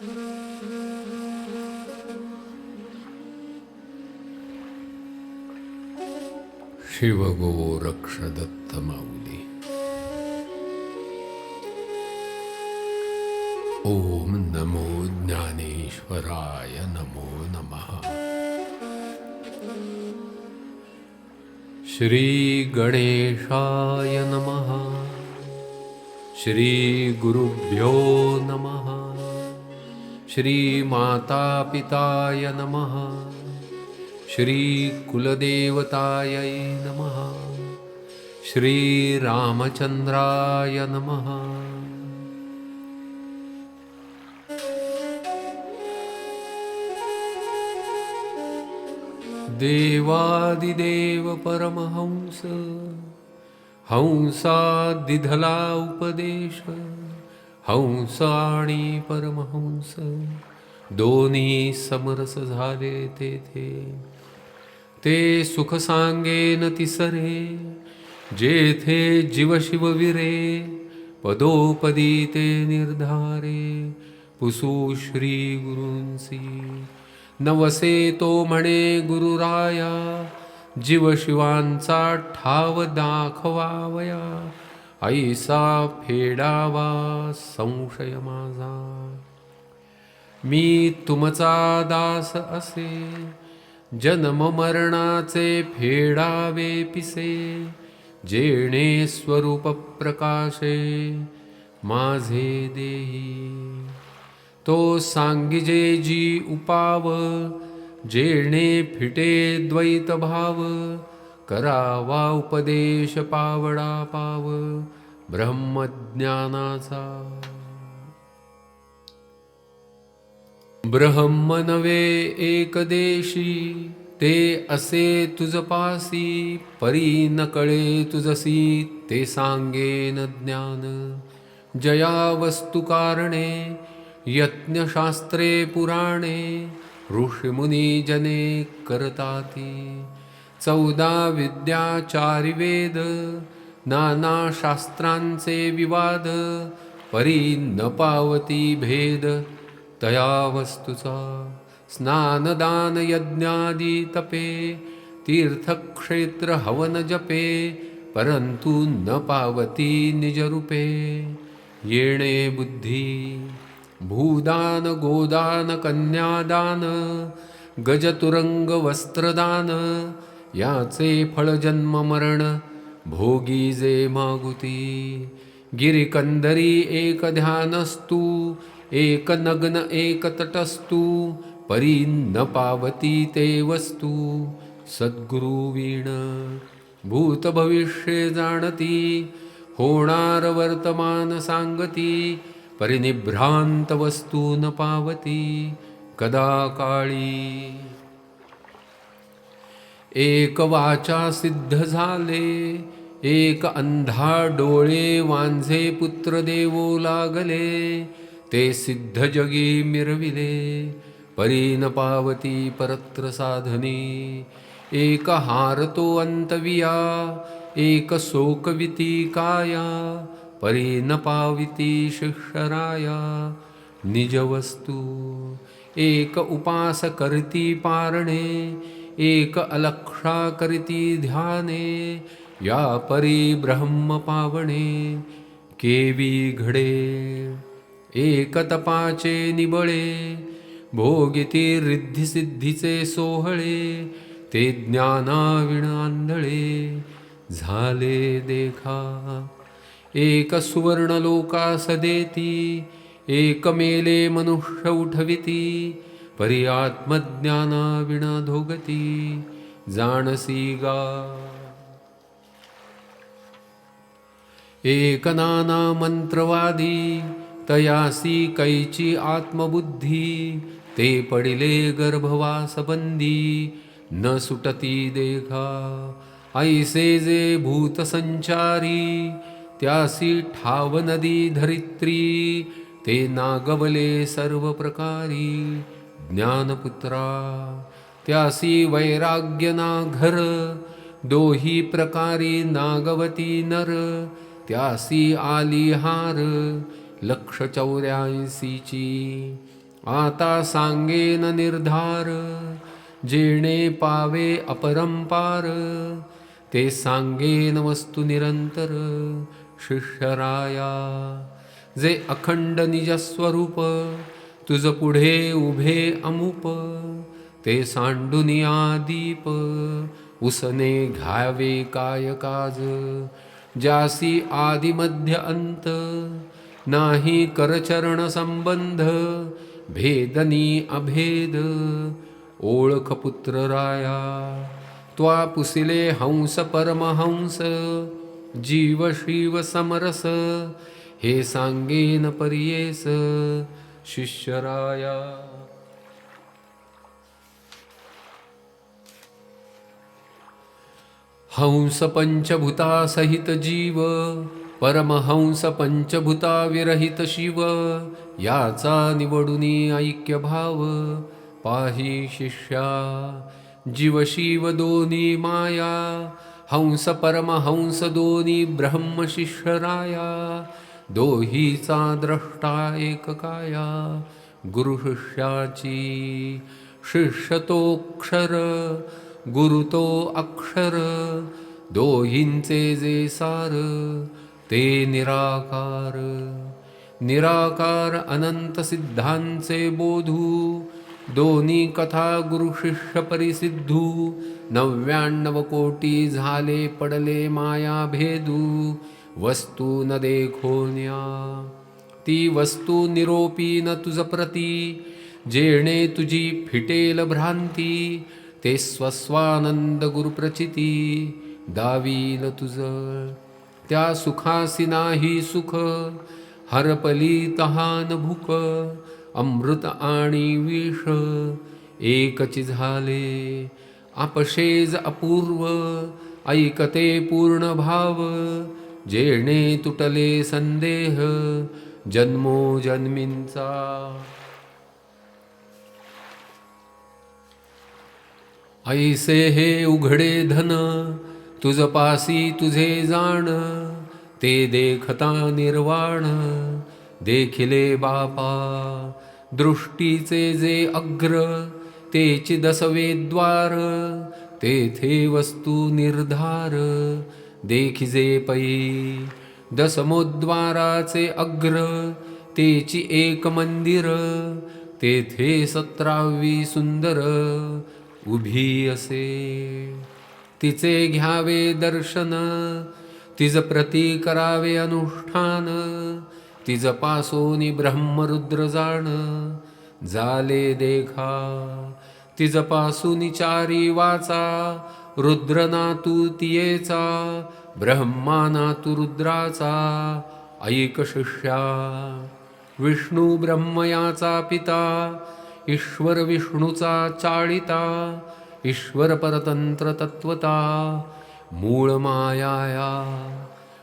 शिवगोरक्षदत्तमौलि ॐ नमो ज्ञानेश्वराय नमो नमः। श्रीगणेशाय नमः। श्रीगुरुभ्यो श्रीमातापिताय नमः। श्रीकुलदेवतायै नमः। श्रीरामचन्द्राय नमः। देवादिदेव परमहंस हंसादिधला उपदेश हंस आणि परमहंस दोन्ही समरस झाले तेथे ते सुख सांगेन तिसरे जेथे जीवशिवविरे पदोपदी ते निर्धारे. पुसू श्री गुरूंसी नवसे तो म्हणे गुरुराया जीवशिवांचा ठाव दाखवावया. ऐसा फेडावा संशय माझा. मी तुमचा दास असे जन्म मरणाचे फेडावे पिसे जेणे स्वरूप प्रकाशे माझे देही. तो सांगिजे जी उपाव जेणे फिटे द्वैत भाव करावा उपदेश पावडा पाव ब्रह्मज्ञानाचा. ब्रह्म नवे एकदेशी ते असे तुझपासी परी न कळे तुझसी ते सांगेन ज्ञान. जया वस्तु कारणे यज्ञशास्त्रे पुराणे ऋषिमुनी जने करताती. चौदा विद्या चारि वेद नाना शास्त्रांचे विवाद परी न पावती भेद तया वस्तुचा स्नानदान यज्ञादी तपे तीर्थक्षेत्र हवन जपे परंतु न पावती निजरूपे. येणे बुद्धी भूदान गोदान कन्यादान गजतुरंग वस्त्रदान याचे फळ जन्म मरण भोगी जे मागुती. गिरिकंदरी एक ध्यानस्तू एक नग्न एक तटस्तू परी न पावती ते वस्तू. सद्गुरुवीण भूत भविष्ये जाणती होणार वर्तमान सांगती परिनिभ्रांत वस्तू न पावती. कदा काळी एक वाचा सिद्ध झाले एक अंधा डोळे वांझे पुत्र देवो लागले ते सिद्ध जगी मिरविले परीन पावती परत्र साधनी. एक हारतो अंतविया एक शोकविती काया परीन न पाविती शिक्षराया निजवस्तू एक उपास करती पारणे एक अलक्षाकरिती ध्याने या परी ब्रह्म पावणे केवी घडे। एक तपाचे निबळे भोगिती रिद्धिसिद्धीचे सोहळे ते ज्ञानाविण आंधळे झाले देखा। एक सुवर्ण सदेती देती एक मेले मनुष्य उठविती परी आत्मज्ञाना विना धोगती जाणसी गा। एकनाना मंत्रवादी तयासी कैची आत्मबुद्धी ते पडिले गर्भवासबंदी न सुटती देखा ऐसे जे भूतसंचारी त्यासी ठाव नदी धरित्री ते नागवले सर्व प्रकारी ज्ञानपुत्रा त्यासी वैराग्य नाघर दोही प्रकारी नागवती नर त्यासी आली हार लक्ष चौऱ्याऐंशीची. आता सांगेन निर्धार जेणे पावे अपरंपार ते सांगेन वस्तु निरंतर शिष्यराया. जे अखंड निजस्वरूप तुझ पुढे उभे अमुप ते सांडुनिया दीप उसने घावे काय काज जासी आदिमध्य अंत नाही करचरण संबंध भेदनी अभेद ओळख पुत्र राया त्वा पुसिले हंस परमहंस जीव शिव समरस हे सांगेन परियेस शिष्यराया। हंस पंचभूता सहित जीव परमहंस पंचभूता विरहित शिव याचा निवडुनी ऐक्य भाव पाही शिष्या। जीव शिव दोनी माया हंस परमहंस दोनी ब्रह्म शिष्यराया दोहीचा द्रष्टा एककाया गुरुशिष्याची गुरु शिष्याची शिष्य गुरु तो अक्षर दोहींचे जे सार ते निराकार. निराकार अनंत सिद्धांचे बोधू दोन्ही कथा गुरु शिष्य परिसिद्धू नव्याण्णव कोटी झाले पडले माया भेदू वस्तू न देखोन्या ती वस्तू निरोपी न तुझ प्रती। जेणे तुझी फिटेल भ्रांती ते स्वस्वानंद गुरुप्रचिती दावील तुझ। त्या सुखासी नाही सुख। हरपली तहान भूक। अमृत आणि विष। एकची झाले। अपशेज अपूर्व। ऐकते पूर्ण भाव। जेणे तुटले संदेह जन्मो जन्मींचा. ऐसे हे उघडे धन तुझ पासी तुझे जाण ते देखता निर्वाण देखिले बापा दृष्टीचे जे अग्र ते चिदसवे द्वार तेथे वस्तू निर्धार देखिजे पै। दसमोद्वाराचे अग्र तेची एक मंदिर तेथे सतरावी सुंदर उभी असे। तिचे घ्यावे दर्शन तिज प्रती करावे अनुष्ठान तिज पासोनी ब्रह्मरुद्र जाण झाले देखा। तिजपासून चारी वाचा रुद्रनातु तियेचा ब्रह्मा रुद्राचा ऐक शिष्या. विष्णू ब्रह्मयाचा पिता ईश्वर विष्णूचा चाळिता ईश्वर परतंत्र तत्वता. मूळ मायाया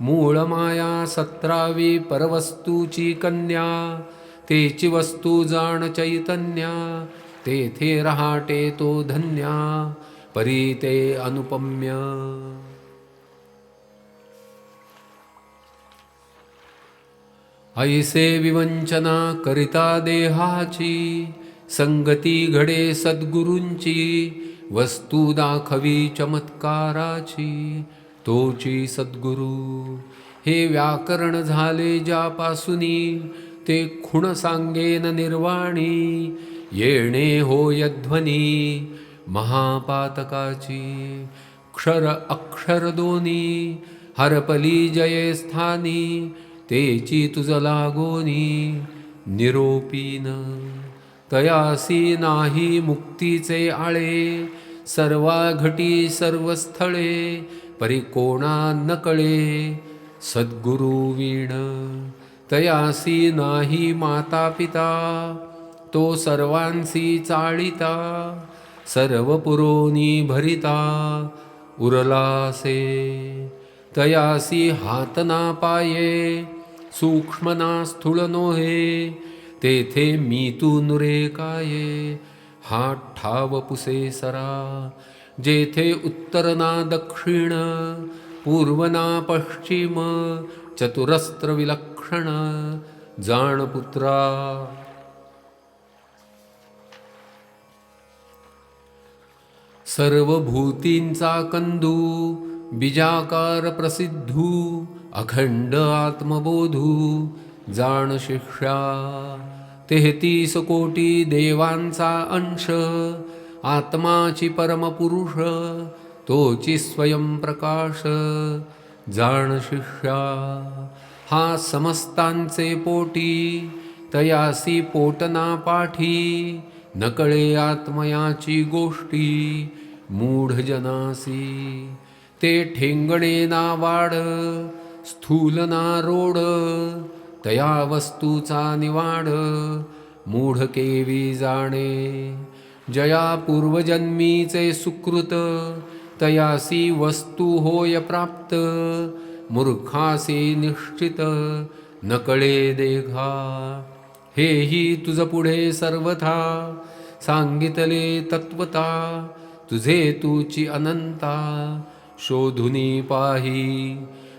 मूळ माया सतरावी परवस्तूची कन्या तेची वस्तू जाण चैतन्या तेथे रहाटे तो धन्या. परी ते अनुपम्य। ऐसे विवंचना करिता देहाची संगती घडे सद्गुरूंची वस्तू दाखवी चमत्काराची तोची सद्गुरू। हे व्याकरण झाले ज्यापासूनी ते खुण सांगेन निर्वाणी येणे हो यध्वनी महापातकाची। क्षर अक्षर दोनी हरपली जये स्थानी तेची तुझ लागोनी। निरोपीन तयासी नाही मुक्तीचे आळे सर्वा घटी सर्व स्थळे परी कोणा सद्गुरु वीण तयासी नाही माता पिता तो सर्वांसी चाळिता। सर्व पुरोनी भरिता उरलासे तयासी हातना पाये सूक्ष्मना स्थूळ नोहे तेथे मी तू नुरे काये हा ठाव पुसे सरा जेथे उत्तर ना दक्षिण पूर्व ना पश्चिम चतुरस्त्र विलक्षण सर्व भूतींचा कंदू बिजाकार प्रसिद्धू अखंड आत्मबोधू जाण शिक्षा तेहतीस कोटी देवांचा अंश आत्माची परमपुरुष तोची स्वयंप्रकाश जाण शिष्या हा समस्तांचे पोटी तयासी पोटना पाठी नकळे आत्मयाची गोष्टी मूढ जनासी. ते ठेंगणे ना वाढ स्थूल ना रोड तया वस्तूचा निवाड मूढ केवी जाणे. जया पूर्वजन्मीचे सुकृत तयासी वस्तू होय प्राप्त मूर्खासी निश्चित नकळे देघा. हेही तुझ पुढे सर्वथा सांगितले तत्वता तुझे तुची अनंता शोधुनी पाही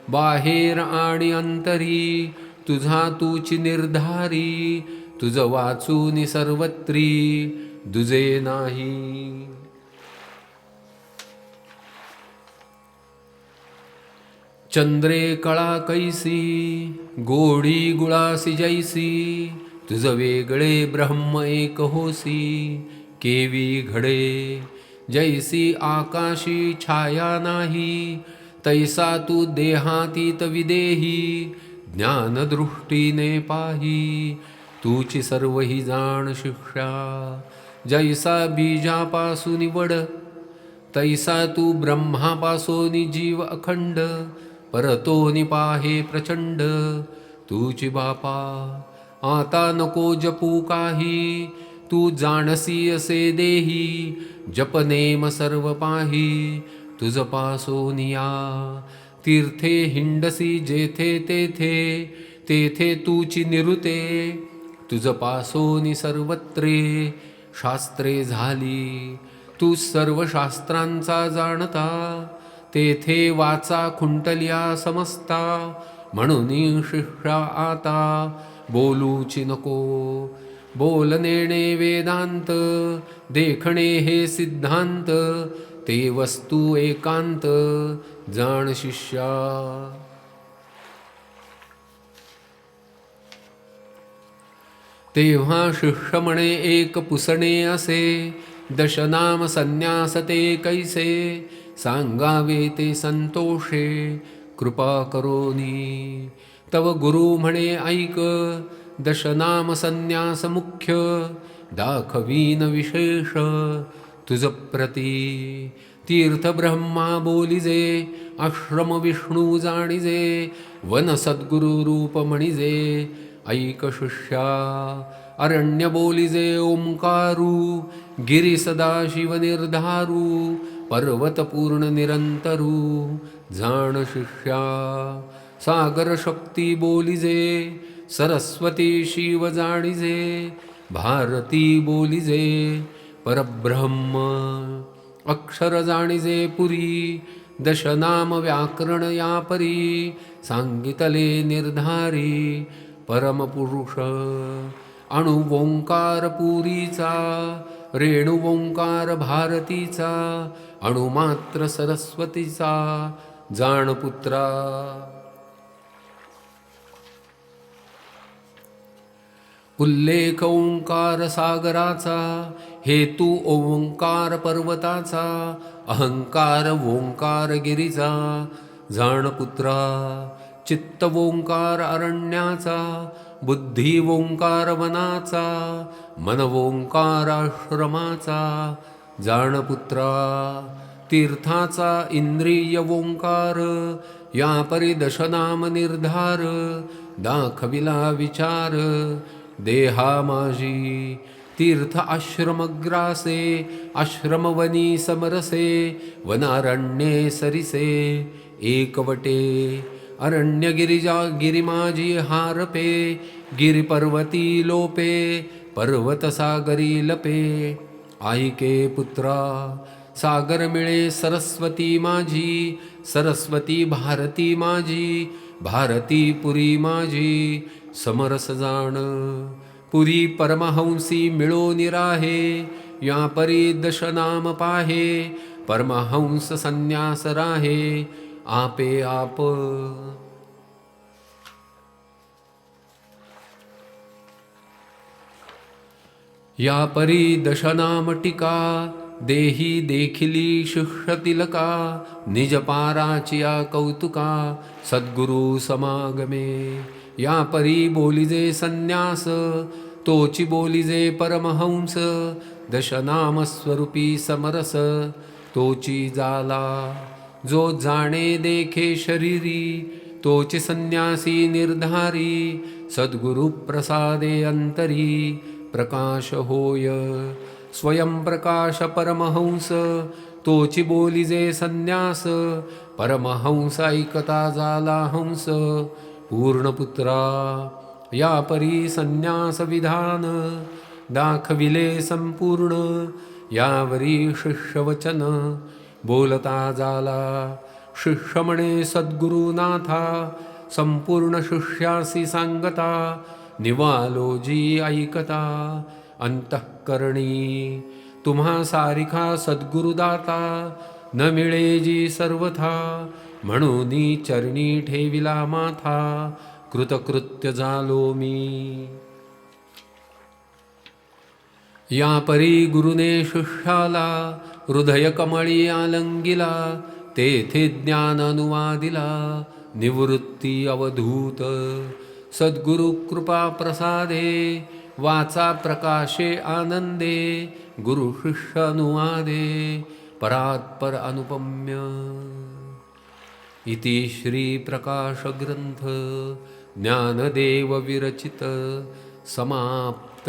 बाहेर आणि अंतरी तुझा तुची निर्धारी तुझ वाचूनी सर्वत्री दुजे नाही. चंद्रे कळा कैसी गोडी गुळासी जैसी तुझ वेगळे ब्रह्म एक होसी केवी घडे. जैसी आकाशी छाया नाही तैसा तू देहातीत विदेही ज्ञानदृष्टीने पाही. तूची सर्व ही जाण शिक्षा जैसा बीजापासून वड तैसा तू ब्रह्मापासोनी जीव अखंड परतोनी पाहे प्रचंड. तूची बापा आता नको जपू काही तू जाणसी असे देही जपनेम सर्व पाही तुझ पासोनिया तीर्थे हिंडसी जेथे तेथे तेथे तूची निरुते तुझ पासोनी सर्वत्रे. शास्त्रे झाली तू सर्व शास्त्रांचा जाणता तेथे वाचा खुंटल्या समजता म्हणून शिष्या आता बोलूची नको. बोलनेणे वेदांत देखणे हे सिद्धांत ते वस्तू एकांत जाण शिष्या. तेव्हा शिष्य म्हणे एक पुसणे असे दशनाम संन्यास ते कैसे सांगावे ते संतोषे कृपा करोनी तव गुरु म्हणे ऐक. दशनाम संन्यास मुख्य दाखवीन विशेष. तुझ प्रती तीर्थ ब्रह्मा बोलिजे आश्रम विष्णू जाणिजे वन सद्गुरु रूप म्हणिजे ऐक शिष्या अरण्य बोलिजे ओंकारू गिरी सदाशिव निर्धारू पर्वत पूर्ण निरंतरू जाण शिष्या. सागर शक्ती बोलिजे सरस्वती शिव जाणिजे भारती बोलिजे परब्रह्म अक्षर जाणिजे पुरी दशनाम व्याकरण या परी सांगितले निर्धारी परमपुरुष अणुवोंकार पुरीचा रेणुवोंकार भारतीचा अणुमात्र सरस्वतीचा जाणपुत्रा उल्लेख ओंकार सागराचा हेतू ओंकार पर्वताचा अहंकार ओंकार गिरीचा जाणपुत्रा चित्त ओंकार अरण्याचा बुद्धी ओंकार वनाचा मन ओंकार आश्रमाचा जाणपुत्रा तीर्थाचा इंद्रिय ओंकार या परिदशनाम निर्धार दाखविला विचार देहा माझी तीर्थ आश्रमग्रासे आश्रमवनी समरसे वनारण्ये सरिसे एकवटे अरण्य गिरिजा गिरिमाजी हारपे गिरिपर्वती लोपे पर्वत सागरी लपे। आईके पुत्रा सागर मिळे सरस्वती माझी सरस्वती भारती माझी भारती पुरी माझी समरस जाण पुरी परमहंसी मिळो निराहे या परी दशनाम पाहे, परमहंस संन्यास राहे, आपे आप। या परी दशनाम टीका, देही देखिली शिष्य तिलका निज पाराचिया कौतुका, सद्गुरु समागमे। या परी बोलिजे संन्यास तोची बोलिजे परमहंस दशनाम स्वरूपी समरस तोची जाला जो जाणे देखे शरीरी तोचे संन्यासी निर्धारी सद्गुरु प्रसादे अंतरी प्रकाश होय। स्वयं प्रकाश परमहंस तोची बोलिजे संन्यास परमहंस ऐकता जाला हंस पूर्णपुत्रा या परी संन्यास विधान दाखविले संपूर्ण यावरी शिष्यवचन बोलता झाला शिष्य म्हणे सद्गुरुनाथा संपूर्ण शिष्यासी सांगता निवालोजी ऐकता अंतःकरणी तुम्हा सारिखा सद्गुरुदाता न मिळे जी सर्वथा म्हणून चरणी ठेविला माथा कृतकृत्य झालो मी. या परी गुरुने शिष्याला हृदय कमळी आलंगिला तेथे ज्ञान अनुवादिला निवृत्ती अवधूत. सद्गुरु कृपा प्रसादे वाचा प्रकाशे आनंदे गुरु शिष्य अनुवादे परात्पर अनुपम्य. इति श्री प्रकाश ग्रंथ ज्ञानदेव विरचित समाप्त।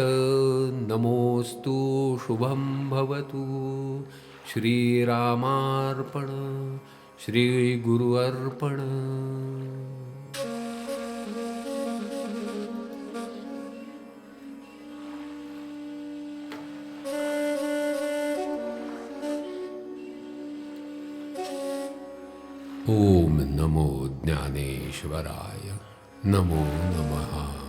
नमोस्तु शुभं भवतु। श्रीरामार्पण श्रीगुरु अर्पण ॐ नमो नमः